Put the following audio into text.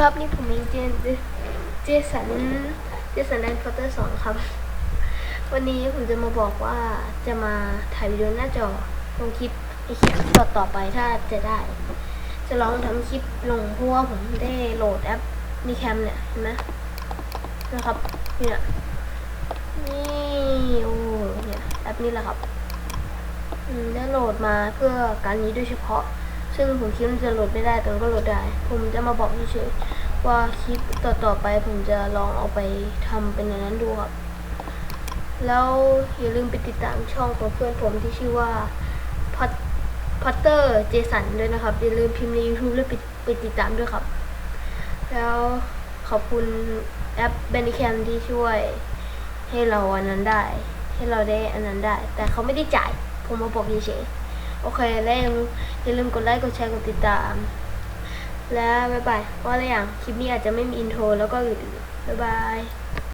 ครับนี่ผมเองเจนเจสันเจสันแดนฟอเตอร์สองครับ วันนี้ผมจะมาบอกว่าจะมาถ่ายวิดีโอหน้าจอลงคลิปในคลิปต่อต่อไปถ้าจะได้ จะลองทำคลิปลงเพราะว่าผมได้โหลดแอปนีแคมเนี่ยเห็นไหมนะครับเนี่ยนี่โอ้เนี่ยแอปนี้แหละครับได้โหลดมาเพื่อการนี้โดยเฉพาะ ซึ่งผมคิดว่าจะโหลดไม่ได้แต่ก็โหลดได้ ผมจะมาบอกเฉยๆว่าคลิปต่อๆไปผมจะลองเอาไปทำเป็นอย่างนั้นดูครับ แล้วอย่าลืมไปติดตามช่องของเพื่อนผมที่ชื่อว่าพัตเตอร์เจสันด้วยนะครับ อย่าลืมพิมพ์ใน YouTube แล้วไปไปติดตามด้วยครับ แล้วขอบคุณแอป b a n d i c a m ที่ช่วยให้เราอันนั้นได้ ให้เราได้อันนั้นได้ แต่เขาไม่ได้จ่าย ผมมาบอกเฉยๆ โอเคแล้วยังอย่าลืมกดไลค์กดแชร์กดติดตาม แล้วบ๊ายบายว่าอะไรอย่างคลิปนี้อาจจะไม่มีอินโทรแล้วก็อื่นๆบ๊ายบาย